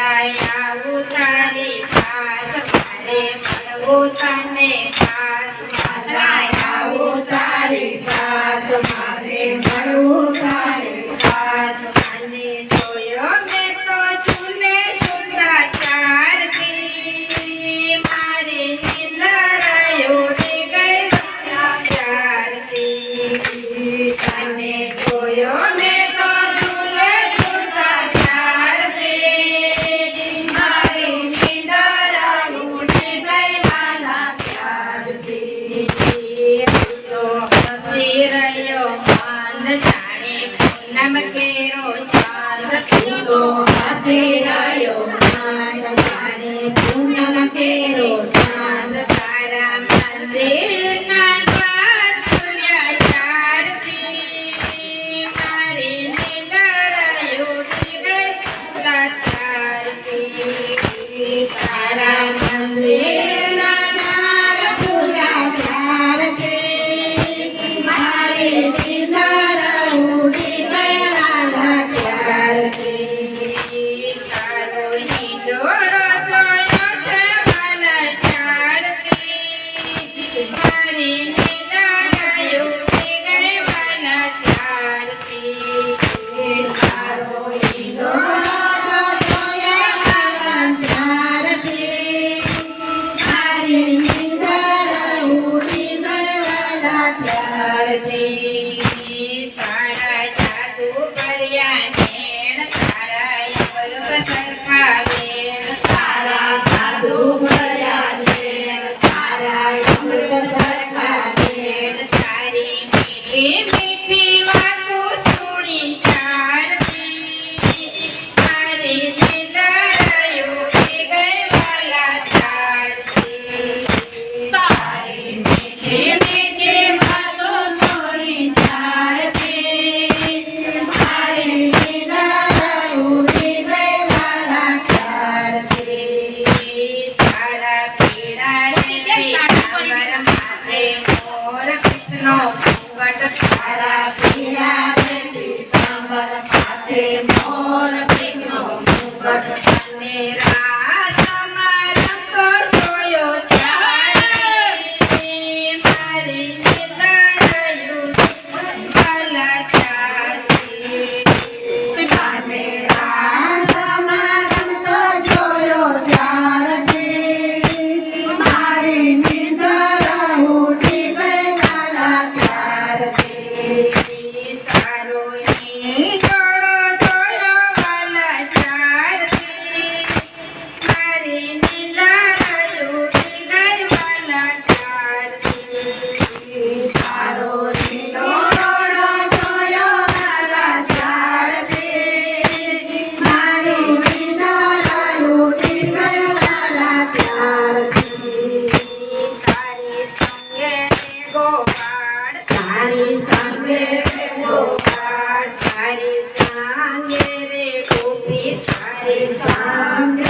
લઈ આવું તારી પાસ મારે સારે નમકેરો સાલ સુનો હાથે લાયો નાદ સારે નમકેરો સાલ સારા મંદિર ના પાછળ્યા ચારથી મારે નિદરાયો નિદર સારા So. Thank you. સાંગે રે ગોપી તારી સાંગે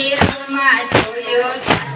is my solution.